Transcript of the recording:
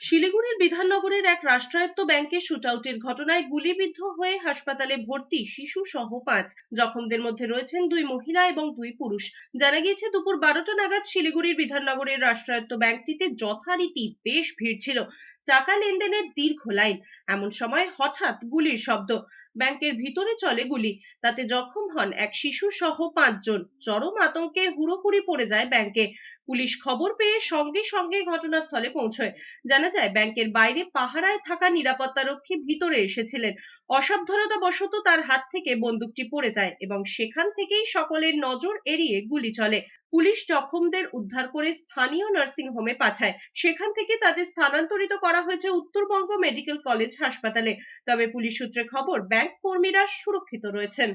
শিলিগুড়ির বিধাননগরের এক রাষ্ট্রায়ত্ত ব্যাংকে শুটআউটের ঘটনায় গুলিবিদ্ধ হয়ে হাসপাতালে ভর্তি শিশু সহ পাঁচ। জখমদের মধ্যে রয়েছেন দুই মহিলা এবং দুই পুরুষ। জানা গিয়েছে, দুপুর বারোটা নাগাদ শিলিগুড়ির বিধাননগরের রাষ্ট্রায়ত্ত ব্যাংকটিতে যথারীতি বেশ ভিড় ছিল। টাকা লেনদেনের দীর্ঘ লাইন। এমন সময় হঠাৎ গুলির শব্দ। ব্যাংকের ভিতরে চলে গুলি। তাতে জখম হন এক শিশু সহ পাঁচজন। চরম আতঙ্কে হুড়োহুড়ি পড়ে যায় ব্যাংকে। পুলিশ খবর পেয়ে সঙ্গে সঙ্গে ঘটনাস্থলে পৌঁছয়। জানা যায়, ব্যাংকের বাইরে পাহারায় থাকা নিরাপত্তারক্ষী ভিতরে এসেছিলেন। অসাবধানতা বশত তার হাত থেকে বন্দুকটি পড়ে যায় এবং সেখান থেকেই সকলের নজর এড়িয়ে গুলি চলে। পুলিশ জখমদের উদ্ধার করে স্থানীয় নার্সিং হোমে পাঠায়। সেখান থেকে তাদের স্থানান্তরিত করা হয়েছে উত্তরবঙ্গ মেডিকেল কলেজ হাসপাতালে। তবে পুলিশ সূত্রে খবর, ব্যাংক কর্মীরা সুরক্ষিত রয়েছেন।